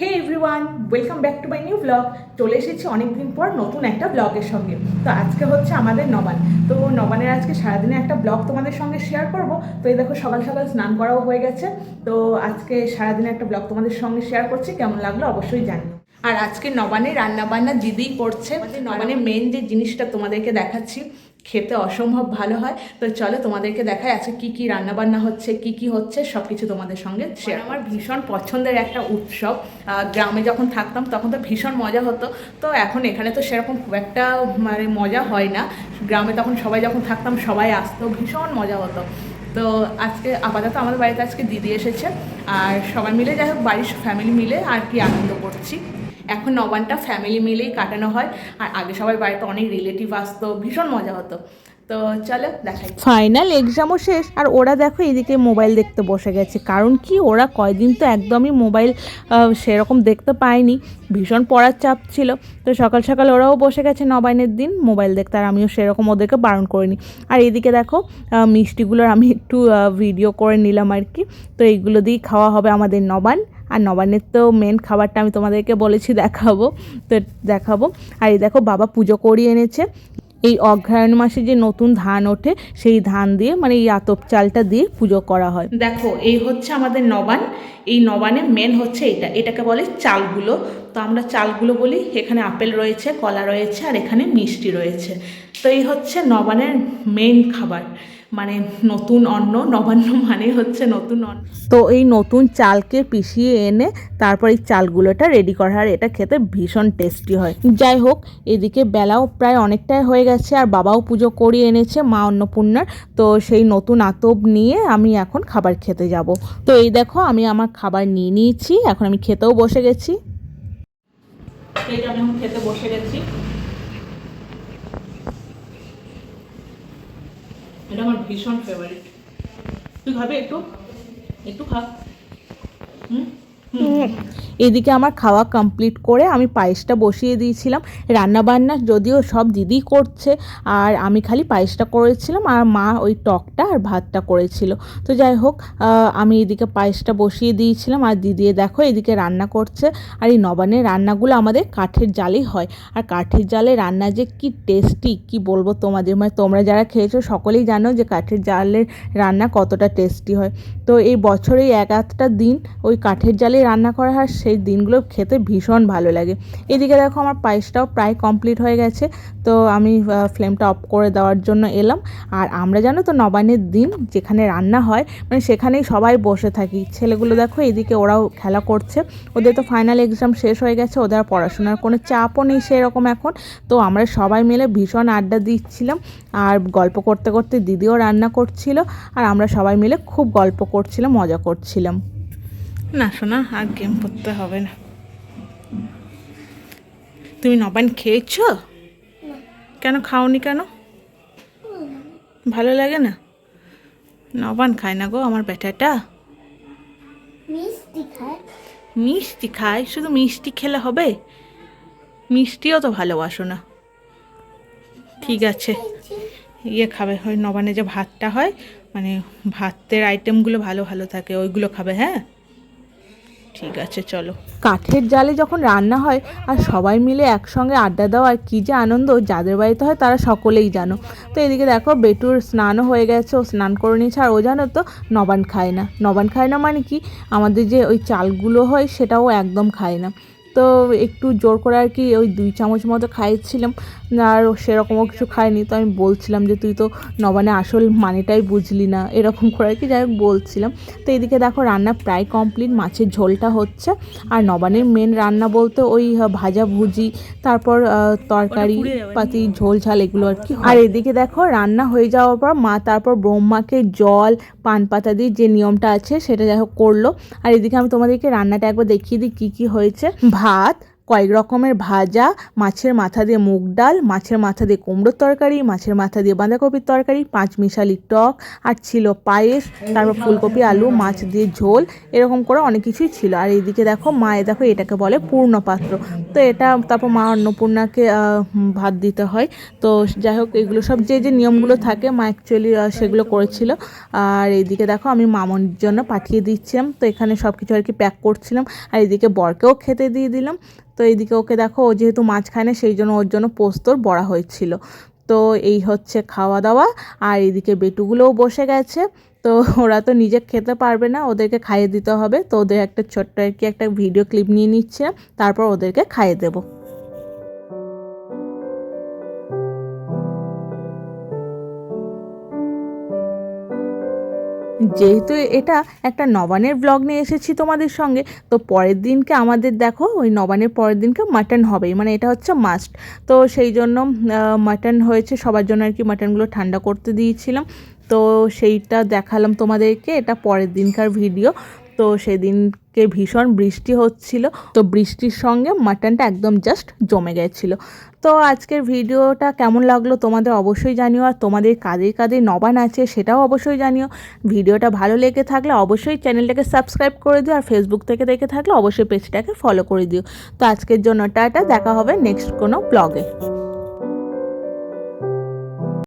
Hey everyone welcome back to my new blog চলে এসেছি অনেকদিন পর নতুন একটা ব্লগের সঙ্গে। তো আজকে হচ্ছে আমাদের নবান। তো নবানের আজকে সারাদিনে একটা ব্লগ তোমাদের সঙ্গে শেয়ার করব। তো এই দেখো সকাল সকাল স্নান করাও হয়ে গেছে। তো আজকে সারাদিনে একটা ব্লগ তোমাদের সঙ্গে শেয়ার করছি। কেমন লাগল অবশ্যই জানিও। আর আজকে নবানে রান্না বান্না দিদিই করছে। আমাদের নবানে মেন যে জিনিসটা তোমাদেরকে দেখাচ্ছি খেতে অসম্ভব ভালো হয়। তো চলো তোমাদেরকে দেখায় আছে কি কি রান্না বান্না হচ্ছে কি কি হচ্ছে সব কিছু তোমাদের সঙ্গে শেয়ার আমার ভীষণ পছন্দের একটা উৎসব। গ্রামে যখন থাকতাম তখন তো ভীষণ মজা হতো। তো এখন এখানে তো সেরকম খুব একটা মানে মজা হয় না। গ্রামে তখন সবাই যখন থাকতাম সবাই আসতো ভীষণ মজা হতো। তো আজকে আপাতত আমাদের বাড়িতে আজকে দিদি এসেছে। আর সবাই মিলে যাই হোক, বাড়ির ফ্যামিলি মিলে আর কি আনন্দ করছি। এখন নবানটা ফ্যামিলি মিলেই কাটানো হয়। আর আগে সবাই বাড়িতে অনেক রিলেটিভ আসতো, ভীষণ মজা হতো। তো চলো ফাইনাল এক্সামও শেষ। আর ওরা দেখো এদিকে মোবাইল দেখতে বসে গেছে। কারণ কি? ওরা কয়দিন তো একদমই মোবাইল সেরকম দেখতে পায়নি। ভীষণ পড়ার চাপ ছিল। তো সকাল সকাল ওরাও বসে গেছে নবায়নের দিন মোবাইল দেখতে। আর আমিও সেরকম ওদেরকে বারণ করিনি। আর এদিকে দেখো মিষ্টিগুলোর আমি একটু ভিডিও করে নিলাম আর কি। তো এইগুলো দিয়েই খাওয়া হবে আমাদের নবান। আর নবান্নের তো মেন খাবারটা আমি তোমাদেরকে বলেছি দেখাবো। তো দেখাবো। আর এই দেখো বাবা পুজো করিয়ে এনেছে। এই অঘ্রায়ণ মাসে যে নতুন ধান ওঠে, সেই ধান দিয়ে মানে এই আতপ চালটা দিয়ে পুজো করা হয়। দেখো, এই হচ্ছে আমাদের নবান। এই নবানে মেন হচ্ছে এটা। এটাকে বলে চালগুলো। তো আমরা চালগুলো বলি, এখানে আপেল রয়েছে, কলা রয়েছে, আর এখানে মিষ্টি রয়েছে। তো এই হচ্ছে নবানের মেন খাবার। মানে নতুন অন্ন নবান্ন মানে হচ্ছে নতুন অন্ন। তো এই নতুন চালকে পিষিয়ে এনে তারপর এই চালগুলোটা রেডি করা হয় এটা খেতে ভীষণ টেস্টি হয়। যাই হোক এদিকে বেলাও প্রায় অনেকটাই হয়ে গেছে আর বাবাও পুজো করিয়ে এনেছে মা অন্নপূর্ণার। তো সেই নতুন আতব নিয়ে আমি এখন খাবার খেতে যাব। তো এই দেখো আমি আমার খাবার নিয়ে নিয়েছি এখন আমি খেতেও বসে গেছি। আমি এখন খেতে বসে গেছি। এটা আমার ভীষণ ফেভারিট তুই খাবে একটু? একটু খা। হুম। এদিকে আমার খাওয়া কমপ্লিট করে আমি পায়েসটা বসিয়ে দিয়েছিলাম। রান্নাবান্না যদিও সব দিদি করছে, আর আমি খালি পায়েসটা করেছিলাম, আর মা ওই টকটা আর ভাতটা করেছিল। তো যাই হোক আমি এদিকে পায়েসটা বসিয়ে দিয়েছিলাম, আর দিদি দেখো এদিকে রান্না করছে, আর এই নবানের রান্নাগুলো আমাদের কাঠের জালেই হয়। আর কাঠের জালে রান্না যে কি টেস্টি কি বলব তোমাদের? মানে তোমরা যারা খেয়েছো সকলেই জানো যে কাঠের জালের রান্না কতটা টেস্টি হয়। তো এই বছরে এক আধটা দিন ওই কাঠের জালে রান্না করা হয় সেই দিনগুলো খেতে ভীষণ ভালো লাগে। এদিকে দেখো আমার পায়েসটাও প্রায় কমপ্লিট হয়ে গেছে। তো আমি ফ্লেমটা অফ করে দেওয়ার জন্য এলাম। আর আমরা জানো তো নবান্নের দিন যেখানে রান্না হয় মানে সেখানেই সবাই বসে থাকি। ছেলেগুলো দেখো এদিকে ওরাও খেলা করছে। ওদের তো ফাইনাল এক্সাম শেষ হয়ে গেছে, ওদের পড়াশোনার কোনো চাপও নেই সেরকম এখন। তো আমরা সবাই মিলে ভীষণ আড্ডা দিচ্ছিলাম। আর গল্প করতে করতে দিদিও রান্না করছিল। আর আমরা সবাই মিলে খুব গল্প করছিলাম, মজা করছিলাম। না শোনা আর গেম করতে হবে না। তুমি নবান খেয়েছো? কেন খাওনি কেন? ভালো লাগে না? নবান খায় না গো আমার বেটাটা মিষ্টি খায়। মিষ্টি খায় শুধু মিষ্টি খেলে হবে? মিষ্টিও তো ভালোবাসো না। ঠিক আছে। ইয়ে খাবে ওই নবানে যে ভাতটা হয় মানে ভাতের আইটেমগুলো ভালো ভালো থাকে ওইগুলো খাবে হ্যাঁ? ঠিক আছে, চলো। কাঠের জালে যখন রান্না হয় আর সবাই মিলে একসঙ্গে আড্ডা দেওয়ার কী যে আনন্দ, যাদের বাড়িতে হয় তারা সকলেই জানো। তো এদিকে দেখো বেটুর স্নানও হয়ে গেছে, ও স্নান করে নিয়েছে আর ও জানো তো নবান খায় না। নবান খায় না মানে কি? আমাদের যে ওই চালগুলো হয় সেটাও একদম খায় না। তো একটু জোর করে আর কি ওই দুই চামচ মতো খাইয়েছিলাম আর সেরকমও কিছু খাইনি। তো আমি বলছিলাম যে তুই তো নবানে আসল মানেটাই বুঝলি না। এরকম করে আর কি যাই হোক বলছিলাম। তো এদিকে দেখো রান্না প্রায় কমপ্লিট মাছের ঝোলটা হচ্ছে। আর নবানের মেন রান্না বলতে ওই ভাজা ভুজি তারপর তরকারি পাতি ঝোল ঝাল এগুলো আর কি আর এদিকে দেখো রান্না হয়ে যাওয়ার পর মা তারপর ব্রহ্মাকে জল পান পাতা দিয়ে যে নিয়মটা আছে সেটা যাই হোক করল। আর এদিকে আমি তোমাদেরকে রান্নাটা একবার দেখিয়ে দিই কী কী হয়েছে। ভাত কয়েক রকমের ভাজা, মাছের মাথা দিয়ে মুগ ডাল, মাছের মাথা দিয়ে কুমড়োর তরকারি, মাছের মাথা দিয়ে বাঁধাকপির তরকারি, পাঁচ মিশালি টক আর ছিল পায়েস, তারপর ফুলকপি, আলু, মাছ দিয়ে ঝোল, এরকম করে অনেক কিছুই ছিল। আর এইদিকে দেখো মায়ে দেখো এটাকে বলে পূর্ণ পাত্র তো এটা তারপর মা অন্নপূর্ণাকে ভাত দিতে হয়। তো যাই হোক, এগুলো সব যে যে নিয়মগুলো থাকে, মা অ্যাকচুয়ালি সেগুলো করেছিল। আর এইদিকে দেখো, আমি মামনির জন্য পাঠিয়ে দিচ্ছিলাম। তো এখানে সব কিছু আর কি প্যাক করছিলাম। আর এইদিকে বরকেও খেতে দিয়ে দিলাম। তো এইদিকে ওকে দেখো, ও যেহেতু মাঝখানে সেই জন্য ওর জন্য পোস্তর বড়া হয়েছিল। তো এই হচ্ছে খাওয়া দাওয়া আর এইদিকে বেটুগুলোও বসে গেছে। তো ওরা তো নিজে খেতে পারবে না, ওদেরকে খাইয়ে দিতে হবে। তো ওদের একটা ছোট্ট আর কি একটা ভিডিও ক্লিপ নিয়ে নিচ্ছে, তারপর ওদেরকে খাইয়ে দেবো। যেহেতু এটা একটা নবানের ব্লগ নিয়ে এসেছি তোমাদের সঙ্গে, তো পরের দিনকে আমাদের দেখো, ওই নবানের পরের দিনকে মাটন হবেই মানে এটা হচ্ছে মাস্ট তো সেই জন্য মাটন হয়েছে, সবার জন্য আর কি মাটনগুলো ঠান্ডা করতে দিয়েছিলাম। তো সেইটা দেখালাম তোমাদেরকে, এটা পরের দিনকার ভিডিও তো সেদিনকে ভীষণ বৃষ্টি হচ্ছিল। তো বৃষ্টির সঙ্গে মাটনটা একদম জাস্ট জমে গেছিল। তো আজকের ভিডিওটা কেমন লাগল তোমাদের অবশ্যই জানিও। আর তোমাদের কাদের কাদের নবান আছে সেটাও অবশ্যই জানিও। ভিডিওটা ভালো লেগে থাকলে অবশ্যই চ্যানেলটাকে সাবস্ক্রাইব করে দিও। আর ফেসবুক থেকে দেখে থাকলে অবশ্যই পেজটাকে ফলো করে দিও। তো আজকের জন্য টাটা, দেখা হবে নেক্সট কোনো ব্লগে